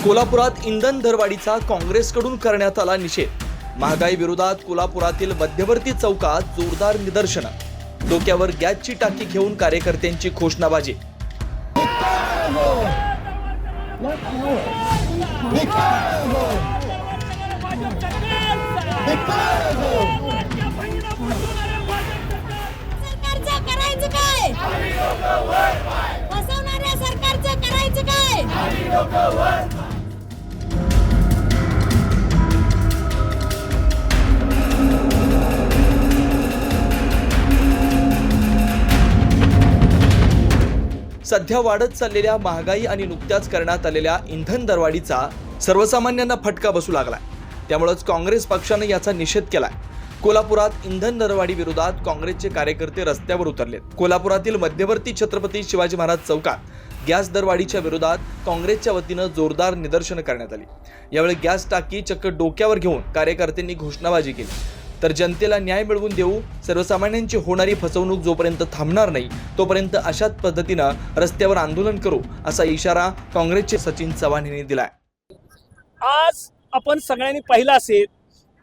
कोल्हापुरात इंधन दरवाढीचा काँग्रेसकडून करण्यात आला निषेध. महागाई विरोधात कोल्हापुरातील मध्यवर्ती चौकात जोरदार निदर्शनं. डोक्यावर गॅसची टाकी घेऊन कार्यकर्त्यांची घोषणाबाजी. सरकारचं करायचं काय? सध्या वाढत चाललेल्या महागाई आणि नुकत्याच करण्यात आलेल्या इंधन दरवाढीचा सर्वसामान्यांना फटका बसू लागलाय. त्यामुळेच काँग्रेस पक्षानं याचा निषेध केलाय. कोल्हापुरात इंधन दरवाढी विरोधात काँग्रेसचे कार्यकर्ते रस्त्यावर उतरलेत. कोल्हापुरातील मध्यवर्ती छत्रपती शिवाजी महाराज चौकात गॅस दरवाढीच्या विरोधात काँग्रेसच्या वतीनं जोरदार निदर्शनं करण्यात आली. यावेळी गॅस टाकी चक्क डोक्यावर घेऊन कार्यकर्त्यांनी घोषणाबाजी केली. तर जनतेला न्याय मिळवून देऊ सर्वसामान्यांची होणारी फसवणूक जोपर्यंत थांबणार नाही तोपर्यंत अशाच पद्धतीनं रस्त्यावर आंदोलन करू असा इशारा काँग्रेसचे सचिन चव्हाण यांनी दिलाय. आज आपण सगळ्यांनी पाहिलं असेल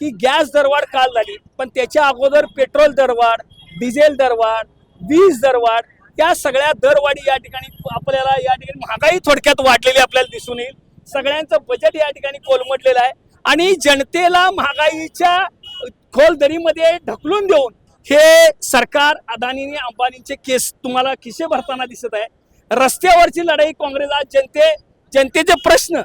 की गॅस दरवाढ काल झाली पण त्याच्या अगोदर पेट्रोल दरवाढ डिझेल दरवाढ वीज दरवाढ या सगळ्या दरवाढी या ठिकाणी आपल्याला या ठिकाणी महागाई थोडक्यात वाढलेली आपल्याला दिसून येईल. सगळ्यांचं बजेट या ठिकाणी कोलमडलेलं आहे. आणि जनतेला महागाईच्या खोल दरीमध्ये ढकलून देऊन हे सरकार अदानीने अंबानींचे अंबानीचे केस तुम्हाला खिसे भरताना दिसत आहे. रस्त्यावरची लढाई काँग्रेस आज जनते जनतेचे प्रश्न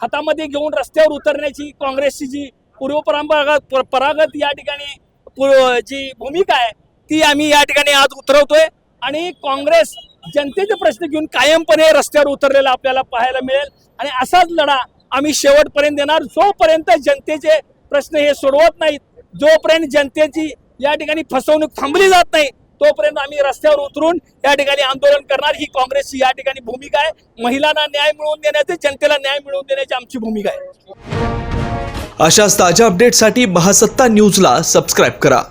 हातामध्ये घेऊन रस्त्यावर उतरण्याची काँग्रेसची जी पूर्वपरंपरागत परागत या ठिकाणी जी भूमिका आहे ती आम्ही या ठिकाणी आज उतरवतोय. आणि काँग्रेस जनतेचे प्रश्न घेऊन कायमपणे रस्त्यावर उतरलेला आपल्याला पाहायला मिळेल. आणि असाच लढा आम्ही शेवटपर्यंत देणार. जोपर्यंत जनतेचे प्रश्न हे सोडवत नाहीत जोपर्यंत जनतेची या ठिकाणी फसवणूक थांबली जात नाही तोपर्यंत आम्ही रस्त्यावर उतरून या ठिकाणी आंदोलन करणार. ही काँग्रेसची या ठिकाणी भूमिका आहे. महिलांना न्याय मिळवून देण्याचे जनतेला न्याय मिळवून देण्याची आमची भूमिका आहे. अशाच ताज्या अपडेटसाठी महासत्ता न्यूजला सबस्क्राईब करा.